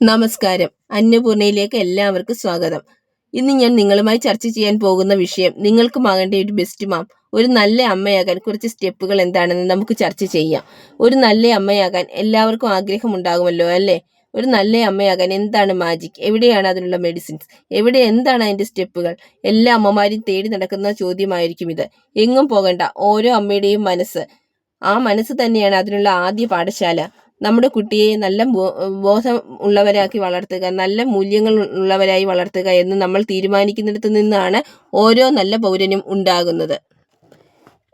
നമസ്കാരം. അന്നപൂർണയിലേക്ക് എല്ലാവർക്കും സ്വാഗതം. ഇന്ന് ഞാൻ നിങ്ങളുമായി ചർച്ച ചെയ്യാൻ പോകുന്ന വിഷയം നിങ്ങൾക്ക് നിങ്ങൾക്കുമാകേണ്ട ഒരു ബെസ്റ്റ് മാം ഒരു നല്ല അമ്മയാകാൻ കുറച്ച് സ്റ്റെപ്പുകൾ എന്താണെന്ന് നമുക്ക് ചർച്ച ചെയ്യാം. ഒരു നല്ല അമ്മയാകാൻ എല്ലാവർക്കും ആഗ്രഹം ഉണ്ടാകുമല്ലോ അല്ലേ? ഒരു നല്ല അമ്മയാകാൻ എന്താണ് മാജിക് എവിടെയാണ് അതിനുള്ള മെഡിസിൻസ് എവിടെ എന്താണ് അതിന്റെ സ്റ്റെപ്പുകൾ എല്ലാ അമ്മമാരും തേടി നടക്കുന്ന ചോദ്യമായിരിക്കും ഇത്. എങ്ങും പോകണ്ട ഓരോ അമ്മയുടെയും മനസ്സ്. ആ മനസ്സ് തന്നെയാണ് അതിനുള്ള ആദ്യ പാഠശാല. നമ്മുടെ കുട്ടിയെ നല്ല ബോധം ഉള്ളവരാക്കി വളർത്തുക നല്ല മൂല്യങ്ങൾ ഉള്ളവരായി വളർത്തുക എന്ന് നമ്മൾ തീരുമാനിക്കുന്നിടത്ത് നിന്നാണ് ഓരോ നല്ല പൗരനും ഉണ്ടാകുന്നത്.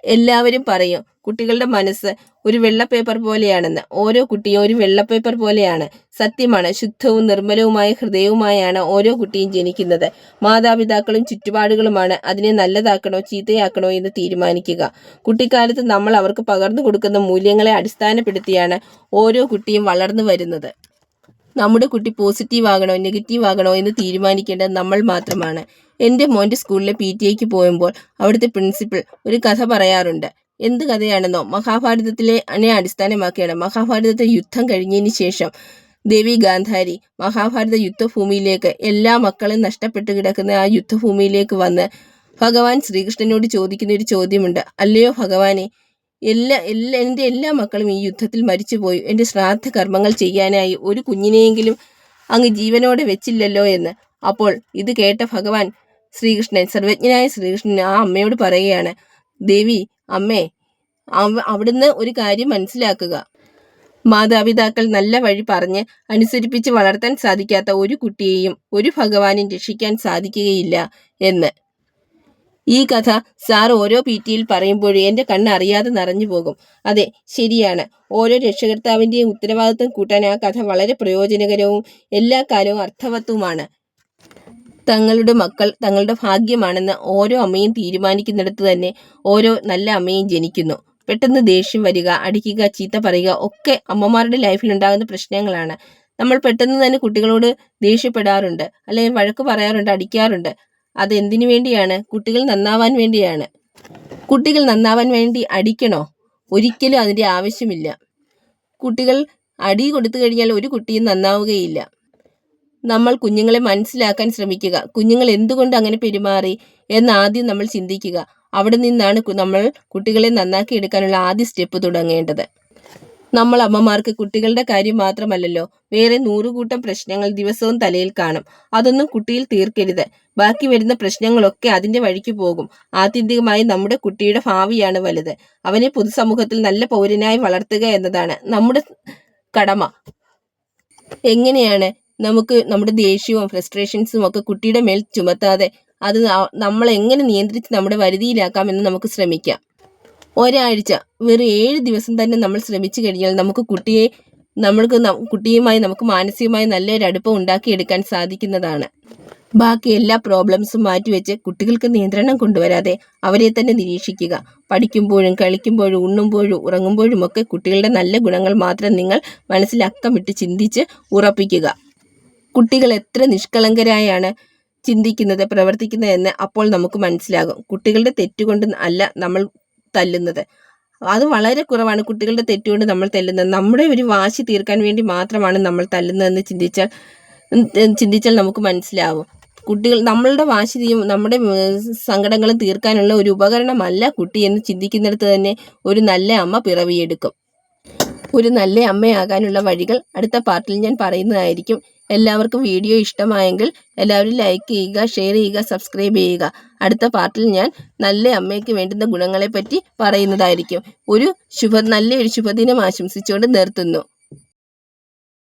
എല്ലാവരും പറയും കുട്ടികളുടെ മനസ്സ് ഒരു വെള്ളപ്പേപ്പർ പോലെയാണെന്ന്. ഓരോ കുട്ടിയും ഒരു വെള്ളപ്പേപ്പർ പോലെയാണ്. സത്യമാണ് ശുദ്ധവും നിർമ്മലവുമായ ഹൃദയവുമായാണ് ഓരോ കുട്ടിയും ജനിക്കുന്നത്. മാതാപിതാക്കളും ചുറ്റുപാടുകളുമാണ്. അതിനെ നല്ലതാക്കണോ ചീത്തയാക്കണോ എന്ന് തീരുമാനിക്കുക. കുട്ടിക്കാലത്ത് നമ്മൾ അവർക്ക് പകർന്നു കൊടുക്കുന്ന മൂല്യങ്ങളെ അടിസ്ഥാനപ്പെടുത്തിയാണ് ഓരോ കുട്ടിയും വളർന്നു വരുന്നത്. നമ്മുടെ കുട്ടി പോസിറ്റീവ് ആകണോ നെഗറ്റീവ് ആകണോ എന്ന് തീരുമാനിക്കേണ്ടത് നമ്മൾ മാത്രമാണ്. എന്റെ മോന്റെ സ്കൂളിലെ പി ടി എക്ക് പോകുമ്പോൾ അവിടുത്തെ പ്രിൻസിപ്പൽ ഒരു കഥ പറയാറുണ്ട്. എന്ത് കഥയാണെന്നോ മഹാഭാരതത്തിലെ അനെ അടിസ്ഥാനമാക്കിയാണ് മഹാഭാരതത്തെ യുദ്ധം കഴിഞ്ഞതിന് ശേഷം ദേവി ഗാന്ധാരി മഹാഭാരത യുദ്ധഭൂമിയിലേക്ക് എല്ലാ മക്കളും നഷ്ടപ്പെട്ടു കിടക്കുന്ന ആ യുദ്ധഭൂമിയിലേക്ക് വന്ന് ഭഗവാൻ ശ്രീകൃഷ്ണനോട് ചോദിക്കുന്ന ഒരു ചോദ്യമുണ്ട്. അല്ലയോ ഭഗവാനെ എല്ലാ എല്ലാ എന്റെ എല്ലാ മക്കളും ഈ യുദ്ധത്തിൽ മരിച്ചുപോയി. എന്റെ ശ്രാദ്ധ കർമ്മങ്ങൾ ചെയ്യാനായി ഒരു കുഞ്ഞിനെയെങ്കിലും അങ്ങ് ജീവനോടെ വെച്ചില്ലല്ലോ എന്ന്. അപ്പോൾ ഇത് കേട്ട ഭഗവാൻ ശ്രീകൃഷ്ണൻ സർവജ്ഞനായ ശ്രീകൃഷ്ണൻ ആ അമ്മയോട് പറയുകയാണ് ദേവി അമ്മേ അവ- അവിടുന്ന് ഒരു കാര്യം മനസ്സിലാക്കുക. മാതാപിതാക്കൾ നല്ല വഴി പറഞ്ഞ് അനുസരിപ്പിച്ച് വളർത്താൻ സാധിക്കാത്ത ഒരു കുട്ടിയെയും ഒരു ഭഗവാനും രക്ഷിക്കാൻ സാധിക്കുകയില്ല എന്ന്. ഈ കഥ സാർ ഓരോ പി ടിയിൽ പറയുമ്പോഴും എന്റെ കണ്ണ് അറിയാതെ നിറഞ്ഞു പോകും. അതെ ശരിയാണ്. ഓരോ രക്ഷകർത്താവിന്റെയും ഉത്തരവാദിത്വം കൂട്ടാൻ ആ കഥ വളരെ പ്രയോജനകരവും എല്ലാ കാലവും അർത്ഥവത്തുമാണ്. തങ്ങളുടെ മക്കൾ തങ്ങളുടെ ഭാഗ്യമാണെന്ന് ഓരോ അമ്മയും തീരുമാനിക്കുന്നിടത്ത് തന്നെ ഓരോ നല്ല അമ്മയും ജനിക്കുന്നു. പെട്ടെന്ന് ദേഷ്യം വരിക അടിക്കുക ചീത്ത പറയുക ഒക്കെ അമ്മമാരുടെ ലൈഫിൽ ഉണ്ടാകുന്ന പ്രശ്നങ്ങളാണ്. നമ്മൾ പെട്ടെന്ന് തന്നെ കുട്ടികളോട് ദേഷ്യപ്പെടാറുണ്ട് അല്ലെങ്കിൽ വഴക്ക് പറയാറുണ്ട് അടിക്കാറുണ്ട്. അത് എന്തിനു വേണ്ടിയാണ്? കുട്ടികൾ നന്നാവാൻ വേണ്ടിയാണ്. കുട്ടികൾ നന്നാവാൻ വേണ്ടി അടിക്കണോ? ഒരിക്കലും അതിന്റെ ആവശ്യമില്ല. കുട്ടികൾ അടി കൊടുത്തു കഴിഞ്ഞാൽ ഒരു കുട്ടിയും നന്നാവുകയില്ല. നമ്മൾ കുഞ്ഞുങ്ങളെ മനസ്സിലാക്കാൻ ശ്രമിക്കുക. കുഞ്ഞുങ്ങൾ എന്തുകൊണ്ട് അങ്ങനെ പെരുമാറി എന്ന് ആദ്യം നമ്മൾ ചിന്തിക്കുക. അവിടെ നിന്നാണ് നമ്മൾ കുട്ടികളെ നന്നാക്കി എടുക്കാനുള്ള ആദ്യ സ്റ്റെപ്പ് തുടങ്ങേണ്ടത്. നമ്മൾ അമ്മമാർക്ക് കുട്ടികളുടെ കാര്യം മാത്രമല്ലല്ലോ വേറെ നൂറുകൂട്ടം പ്രശ്നങ്ങൾ ദിവസവും തലയിൽ കാണും. അതൊന്നും കുട്ടിയിൽ തീർക്കരുത്. ബാക്കി വരുന്ന പ്രശ്നങ്ങളൊക്കെ അതിന്റെ വഴിക്ക് പോകും. ആത്യന്തികമായി നമ്മുടെ കുട്ടിയുടെ ഭാവിയാണ് വലുത്. അവനെ പൊതുസമൂഹത്തിൽ നല്ല പൗരനായി വളർത്തുക എന്നതാണ് നമ്മുടെ കടമ. എങ്ങനെയാണ് നമുക്ക് നമ്മുടെ ദേഷ്യവും ഫ്രസ്ട്രേഷൻസും ഒക്കെ കുട്ടിയുടെ മേൽ ചുമത്താതെ അത് നമ്മൾ എങ്ങനെ നിയന്ത്രിച്ച് നമ്മുടെ വരുതിയിലാക്കാം എന്ന് നമുക്ക് ശ്രമിക്കാം. ഒരാഴ്ച വെറും ഏഴ് ദിവസം തന്നെ നമ്മൾ ശ്രമിച്ചു കഴിഞ്ഞാൽ നമുക്ക് കുട്ടിയെ നമ്മൾക്ക് കുട്ടിയുമായി നമുക്ക് മാനസികമായി നല്ലൊരു അടുപ്പം ഉണ്ടാക്കിയെടുക്കാൻ സാധിക്കുന്നതാണ്. ബാക്കി എല്ലാ പ്രോബ്ലംസും മാറ്റിവെച്ച് കുട്ടികൾക്ക് നിയന്ത്രണം കൊണ്ടുവരാതെ അവരെ തന്നെ നിരീക്ഷിക്കുക. പഠിക്കുമ്പോഴും കളിക്കുമ്പോഴും ഉണ്ണുമ്പോഴും ഉറങ്ങുമ്പോഴും ഒക്കെ കുട്ടികളുടെ നല്ല ഗുണങ്ങൾ മാത്രം നിങ്ങൾ മനസ്സിൽ അക്കമിട്ട് ചിന്തിച്ച് ഉറപ്പിക്കുക. കുട്ടികൾ എത്ര നിഷ്കളങ്കരായാണ് ചിന്തിക്കുന്നത് പ്രവർത്തിക്കുന്നത് എന്ന് അപ്പോൾ നമുക്ക് മനസ്സിലാകും. കുട്ടികളുടെ തെറ്റുകൊണ്ട് അല്ല നമ്മൾ തല്ലുന്നത്. അത് വളരെ കുറവാണ് കുട്ടികളുടെ തെറ്റുകൊണ്ട് നമ്മൾ തല്ലുന്നത്. നമ്മുടെ ഒരു വാശി തീർക്കാൻ വേണ്ടി മാത്രമാണ് നമ്മൾ തല്ലുന്നതെന്ന് ചിന്തിച്ചാൽ ചിന്തിച്ചാൽ നമുക്ക് മനസ്സിലാവും. കുട്ടികൾ നമ്മളുടെ വാശിയും നമ്മുടെ സങ്കടങ്ങളും തീർക്കാനുള്ള ഒരു ഉപകരണമല്ല കുട്ടി എന്ന് ചിന്തിക്കുന്നിടത്ത് തന്നെ ഒരു നല്ല അമ്മ പിറവിയെടുക്കും. ഒരു നല്ല അമ്മയാകാനുള്ള വഴികൾ അടുത്ത പാർട്ടിൽ ഞാൻ പറയുന്നതായിരിക്കും. എല്ലാവർക്കും വീഡിയോ ഇഷ്ടമായെങ്കിൽ എല്ലാവരും ലൈക്ക് ചെയ്യുക ഷെയർ ചെയ്യുക സബ്സ്ക്രൈബ് ചെയ്യുക. അടുത്ത പാർട്ടിൽ ഞാൻ നല്ല അമ്മയ്ക്ക് വേണ്ടുന്ന ഗുണങ്ങളെപ്പറ്റി പറയുന്നതായിരിക്കും. ഒരു ശുഭ നല്ലൊരു ശുഭദിനം ആശംസിച്ചുകൊണ്ട് നിർത്തുന്നു.